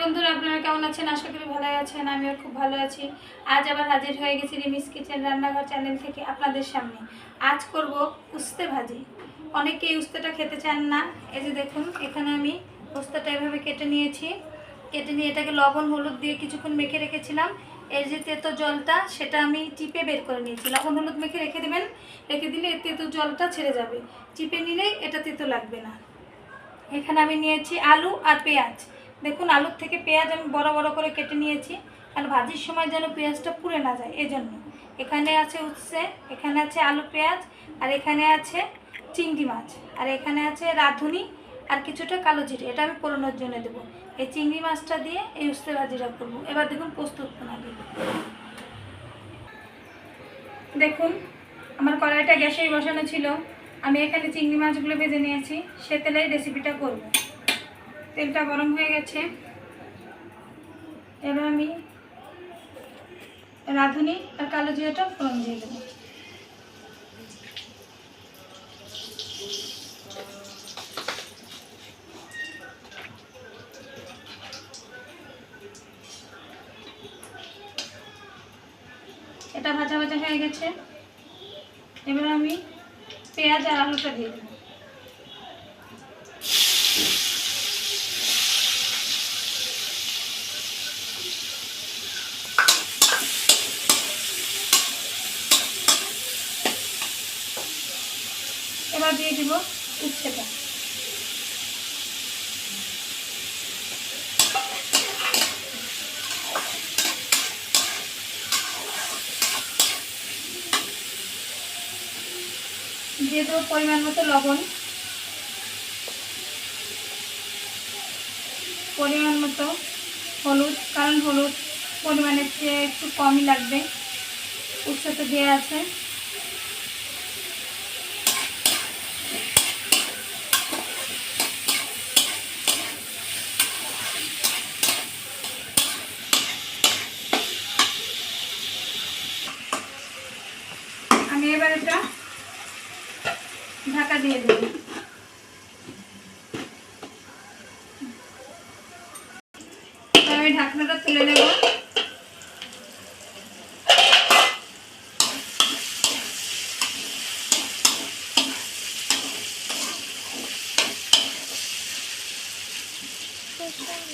বন্ধুরা, আপনারা কেমন আছেন? আশা করি ভালো আছেন, আমিও খুব ভালো আছি। আজ আবার হাজির হয়ে গেছি রিমিস কিচেন রান্নাঘর চ্যানেল থেকে আপনাদের সামনে। আজ করব উস্তে ভাজি। অনেকে এই উস্তেটা খেতে চান না। এই যে দেখুন, এখানে আমি উস্তেটা এভাবে কেটে নিয়েছি। কেটে নিয়ে এটাকে লবণ, হলুদ দিয়ে কিছুক্ষণ মেখে রেখেছিলাম। এই যে তেতো জলটা, সেটা আমি চিপে বের করে নিয়েছি। লবণ, হলুদ মেখে রেখে দেবেন। রেখে দিলে এই তেতো জলটা ছেড়ে যাবে। চিপে নিলেই এটা তেতো লাগবে না। এখানে আমি নিয়েছি আলু আর পেঁয়াজ। দেখুন, আলুর থেকে পেঁয়াজ আমি বড় বড় করে কেটে নিয়েছি, আর ভাজির সময় যেন পেঁয়াজটা পুড়ে না যায়, এজন্য। এখানে আছে উচ্ছে, এখানে আছে আলু পেঁয়াজ, আর এখানে আছে চিংড়ি মাছ, আর এখানে আছে রাঁধুনি, আর কিছুটা কালো জিরে, এটা আমি পোড়ানোর জন্য দেবো। এই চিংড়ি মাছটা দিয়ে এই উস্তে ভাজিটা করব। এবার দেখুন প্রস্তুত প্রণালী দেখুন, আমার কড়াইটা গ্যাসেই বসানো ছিল। আমি এখানে চিংড়ি মাছগুলো ভেজে নিয়েছি, সে তেলেই রেসিপিটা করব। তেলটা গরম হয়ে গেছে। এবার আমি রাঁধুনি আর কালো জিরাটা ফোড়ন দিয়ে দেবো। এটা ভাজা ভাজা হয়ে গেছে। এবার আমি পেঁয়াজ আর আলুটা দিয়ে দেবো। এবার দিয়ে দিব উচ্ছেটা দিয়ে দেবো পরিমাণ মতো লবণ। পরিমাণ মতো হলুদ, কারণ হলুদ পরিমাণের চেয়ে একটু কমই লাগবে। উচ্চতে দেওয়া আছে আমি এবার এটা ঢাকা দিয়ে দেবো। আমি ঢাকনাটা তুলে নেব।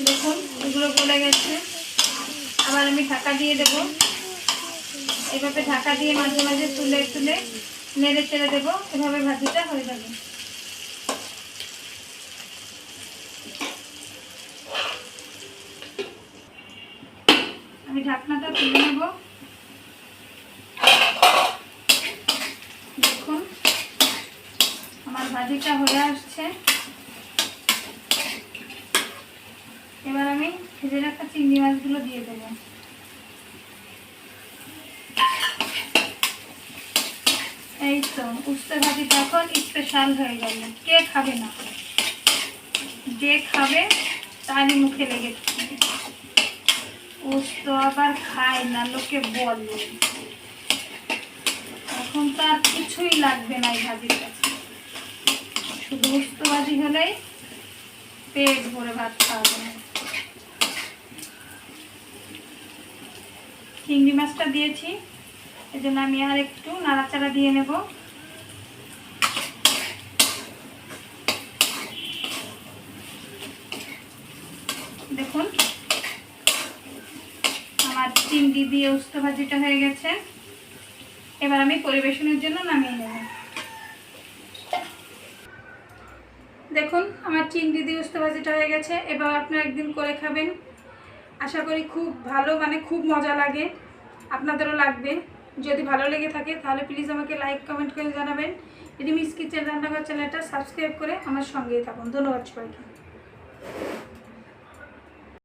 দেখুন, এগুলো গলে গেছে। আবার আমি ঢাকা দিয়ে দেবো। এভাবে ঢাকা দিয়ে মাঝে মাঝে তুলে তুলে নেড়ে চেড়ে দেবো। এভাবে ভাজিটা হয়ে যাবে। আমি ঢাকনাটা তুলে নেব। দেখুন, আমার ভাজিটা হয়ে আসছে। এবার আমি ভেজে রাখা চিংড়ি মাছগুলো দিয়ে দেবো। উস্তে ভাজিটা এখন স্পেশাল হয়ে গেল কে খাবে না? যে খাবে, তারই মুখে লেগে উস্ত আবার খায় না, লোকে বলে। এখন তো আর কিছুই লাগবে না এই ভাজির কাছে। শুধু উস্ত ভাজি হলেই পেট ভরে ভাত খাওয়া যাবে চিংড়ি মাছটা দিয়েছি এই জন্য আমি আর একটু নাড়াচাড়া দিয়ে নেব। দেখুন। আমার চিংড়ি দিয়ে উস্ত ভাজিটা হয়ে গেছে। এবার আমি পরিবেশনের জন্য নামিয়ে নেব। দেখুন, আমার চিংড়ি দিয়ে উস্ত ভাজিটা হয়ে গেছে। এবার আপনারা একদিন করে খাবেন। আশা করি খুব ভালো মানে খুব মজা লাগে। আপনাদেরও লাগবে। যদি ভালো লেগে থাকে, তাহলে প্লিজ আমাকে লাইক কমেন্ট করে জানাবেন। রিমিস কিচেন রান্নাঘর চ্যানেলটা সাবস্ক্রাইব করে আমার সঙ্গেই থাকুন। ধন্যবাদ সবাইকে।